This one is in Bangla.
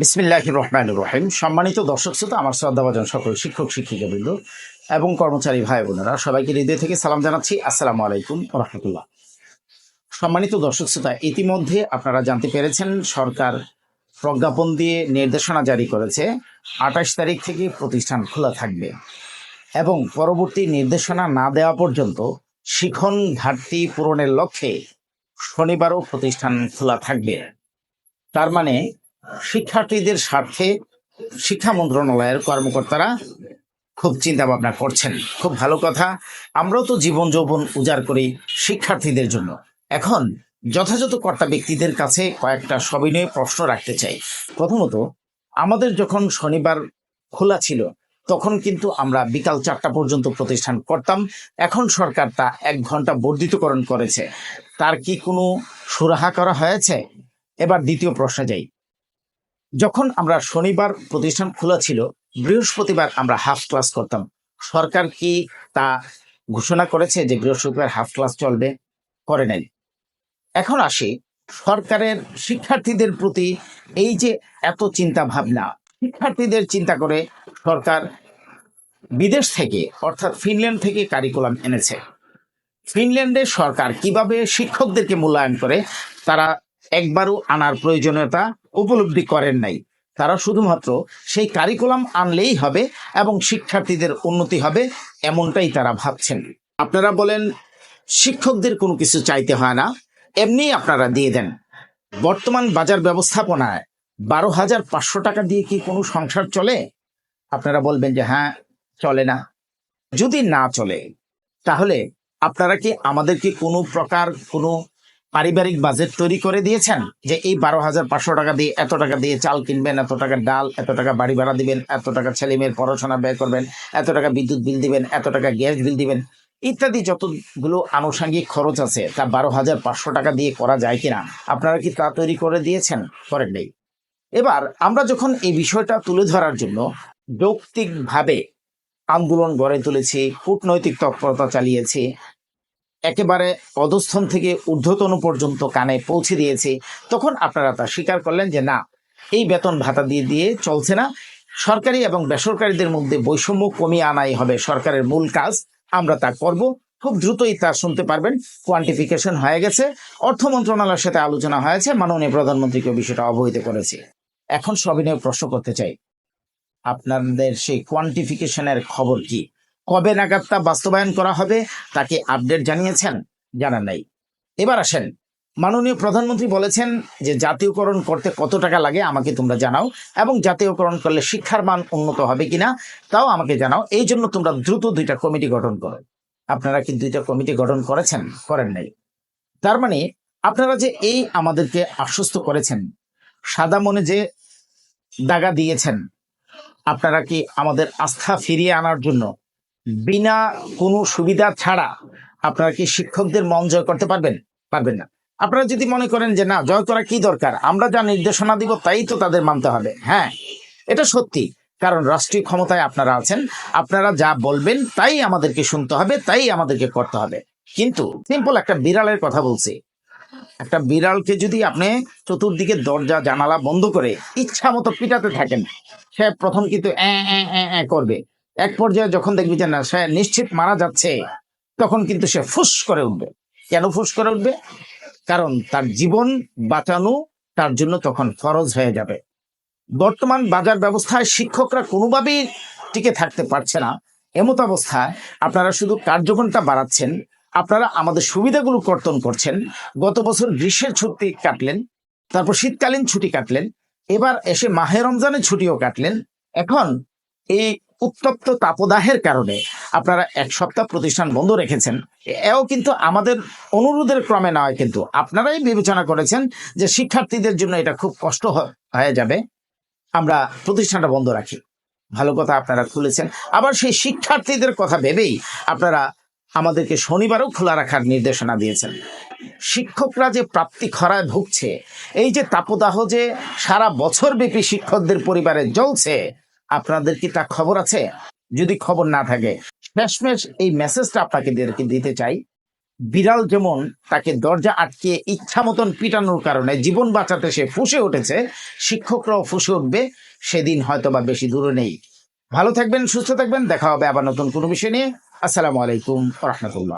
বিসমিল্লাহ রহমান রহিম। সম্মানিত দর্শক শ্রোতা, আমার শ্রদ্ধাভাজন সকল শিক্ষক শিক্ষিকা শিক্ষিকাবৃন্দ এবং কর্মচারী ভাই বোনেরা, সবাইকে হৃদয় থেকে সালাম জানাচ্ছি। আসসালামু আলাইকুম রহমতুল্লাহ। সম্মানিত দর্শক শ্রোতা, ইতিমধ্যে আপনারা জানতে পেরেছেন, সরকার প্রজ্ঞাপন দিয়ে নির্দেশনা জারি করেছে, আঠাশ তারিখ থেকে প্রতিষ্ঠান খোলা থাকবে এবং পরবর্তী নির্দেশনা না দেওয়া পর্যন্ত শিখন ঘাটতি পূরণের লক্ষ্যে শনিবারও প্রতিষ্ঠান খোলা থাকবে। তার মানে শিক্ষার্থীদের স্বার্থে শিক্ষা মন্ত্রণালয়ের কর্মকর্তারা খুব চিন্তা ভাবনা করছেন। খুব ভালো কথা। আমরাও তো জীবন যৌবন উজাড় করি শিক্ষার্থীদের জন্য। এখন যথাযথ কর্তা ব্যক্তিদের কাছে কয়েকটা সবিনয় প্রশ্ন রাখতে চাই। প্রথমত, আমাদের যখন শনিবার খোলা ছিল, তখন কিন্তু আমরা বিকাল চারটা পর্যন্ত প্রতিষ্ঠান করতাম। এখন সরকার তা এক ঘণ্টা বর্ধিতকরণ করেছে। তার কি কোনো সুরাহা করা হয়েছে? এবার দ্বিতীয় প্রশ্নে যাই। যখন আমরা শনিবার প্রতিষ্ঠান খোলা ছিল, বৃহস্পতিবার আমরা হাফ ক্লাস করতাম। সরকার কি তা ঘোষণা করেছে যে বৃহস্পতিবার হাফ ক্লাস চলবে? করে নাই। এখন আসি, সরকারের শিক্ষার্থীদের প্রতি এই যে এত চিন্তা ভাবনা, শিক্ষার্থীদের চিন্তা করে সরকার বিদেশ থেকে, অর্থাৎ ফিনল্যান্ড থেকে কারিকুলাম এনেছে। ফিনল্যান্ডের সরকার কীভাবে শিক্ষকদেরকে মূল্যায়ন করে, তারা একবারও আনার প্রয়োজনীয়তা উপলব্ধি করেন নাই। তারা শুধুমাত্র সেই কারিকুলাম আনলেই হবে এবং শিক্ষার্থীদের উন্নতি হবে এমনটাই তারা ভাবছেন। আপনারা বলেন, শিক্ষকদের কোনো কিছু চাইতে হয় না, এমনি আপনারা দিয়ে দেন। বর্তমান বাজার ব্যবস্থাপনায় বারো হাজার পাঁচশো টাকা দিয়ে কি কোনো সংসার চলে? আপনারা বলবেন যে হ্যাঁ চলে না। যদি না চলে, তাহলে আপনারা কি আমাদেরকে কোনো প্রকার কোনো পারিবারিক বাজেট তৈরি করে দিয়েছেন যে এই বারো হাজার পাঁচশো টাকা দিয়ে এত টাকা দিয়ে চাল কিনবেন, এত টাকা ডাল, এত টাকা বাড়ি ভাড়া দিবেন, এত টাকা ছেলে মেয়ের পড়াশোনা ব্যয় করবেন, এত টাকা বিদ্যুৎ বিল দিবেন, এত টাকা গ্যাস বিল দিবেন, ইত্যাদি যতগুলো আনুষঙ্গিক খরচ আছে তা বারো হাজার পাঁচশো টাকা দিয়ে করা যায় কিনা, আপনারা কি তা তৈরি করে দিয়েছেন? করেন নেই। এবার আমরা যখন এই বিষয়টা তুলে ধরার জন্য যৌক্তিকভাবে আন্দোলন গড়ে তুলেছি, কূটনৈতিক তৎপরতা চালিয়েছি একেবারে অধস্থন থেকে ঊর্ধ্বতন পর্যন্ত কানে পৌঁছে দিয়েছে, তখন আপনারা তা স্বীকার করলেন যে না, এই বেতন ভাতা দিয়ে দিয়ে চলছে না। সরকারি এবং বেসরকারিদের মধ্যে বৈষম্য কমিয়ে আনাই হবে সরকারের মূল কাজ। আমরা তা করব। খুব দ্রুতই তা শুনতে পারবেন। কোয়ান্টিফিকেশন হয়ে গেছে। অর্থ মন্ত্রণালয়ের সাথে আলোচনা হয়েছে। মাননীয় প্রধানমন্ত্রীকে বিষয়টা অবহিত করেছে। এখন সবিনয় প্রশ্ন করতে চাই। আপনাদের সেই কোয়ান্টিফিকেশনের খবর কি? কবে নাগাদ তা বাস্তবায়ন করা হবে তাকে আপডেট জানিয়েছেন? জানান নাই। এবার আসেন, মাননীয় প্রধানমন্ত্রী বলেছেন যে জাতীয়করণ করতে কত টাকা লাগে আমাকে তোমরা জানাও, এবং জাতীয়করণ করলে শিক্ষার মান উন্নত হবে কিনা তাও আমাকে জানাও, এই জন্য তোমরা দ্রুত দুইটা কমিটি গঠন করো। আপনারা কি দুইটা কমিটি গঠন করেছেন? করেন নাই। তার মানে আপনারা যে এই আমাদেরকে আশ্বস্ত করেছেন, সাদা মনে যে দাগা দিয়েছেন, আপনারা কি আমাদের আস্থা ফিরিয়ে আনার জন্য বিনা কোনো সুবিধা ছাড়া আপনারা কি শিক্ষকদের মন জয় করতে পারবেন? পারবেন না। আপনারা যদি মনে করেন যে, না, জয় করা কি দরকার? আমরা যা নির্দেশনা দিব, তাই তো তাদের মানতে হবে। হ্যাঁ এটা সত্যি। কারণ রাষ্ট্রীয় ক্ষমতায় আপনারা আছেন, আপনারা যা বলবেন, তাই আমাদেরকে শুনতে হবে, তাই আমাদেরকে করতে হবে। কিন্তু সিম্পল একটা বিড়ালের কথা বলছি। একটা বিড়ালকে যদি আপনি চতুর্দিকে দরজা, জানালা বন্ধ করে ইচ্ছা মতো পিটাতে থাকেন, সে প্রথম কিন্তু করবে। এক পর্যায়ে যখন দেখবি যে না, সে নিশ্চিত মারা যাচ্ছে, তখন কিন্তু সে ফুস করে উঠবে। কেন ফুস করে উঠবে? কারণ তার জীবন বাঁচানো তার জন্য তখন ফরজ হয়ে যাবে। বর্তমান বাজার ব্যবস্থায় শিক্ষকরা কোনোভাবেই টিকে থাকতে পারছে না। এমত অবস্থায় আপনারা শুধু কার্যক্রমটা বাড়াচ্ছেন, আপনারা আমাদের সুবিধাগুলো কর্তন করছেন। গত বছর গ্রীষ্মের ছুটি কাটলেন, তারপর শীতকালীন ছুটি কাটলেন, এবার এসে মাহে রমজানের ছুটিও কাটলেন। এখন এই উত্তপ্ত তাপদাহের কারণে আপনারা এক সপ্তাহ প্রতিষ্ঠান বন্ধ রেখেছেন। এও কিন্তু আমাদের অনুরোধের ক্রমে নয় কিন্তু আপনারাই বিবেচনা করেছেন যে শিক্ষার্থীদের জন্য এটা খুব কষ্ট হয়ে যাবে। আমরা প্রতিষ্ঠানটা বন্ধ রাখি। ভালো কথা আপনারা খুলেছেন। আবার সেই শিক্ষার্থীদের কথা ভেবেই আপনারা আমাদেরকে শনিবারও খোলা রাখার নির্দেশনা দিয়েছেন। শিক্ষকরা যে প্রাপ্তি খরায় ভুগছে, এই যে তাপদাহ যে সারা বছর ব্যাপী শিক্ষকদের পরিবারে জ্বলছে আপনাদের কি তা খবর আছে? যদি খবর না থাকে, শেষমেশ এই মেসেজটা আপনাকে দিতে- দিতে চাই। বিড়াল যেমন তাকে দরজা আটকে ইচ্ছা মতন পিটানোর কারণে জীবন বাঁচাতে সে ফুসে উঠেছে, শিক্ষকরাও ফুসে উঠবে, সেদিন হয়তো বা বেশি দূরে নেই। ভালো থাকবেন, সুস্থ থাকবেন, দেখা হবে আবার নতুন কোনো বিষয় নিয়ে। আসসালামু আলাইকুম রহমতুল্লাহ।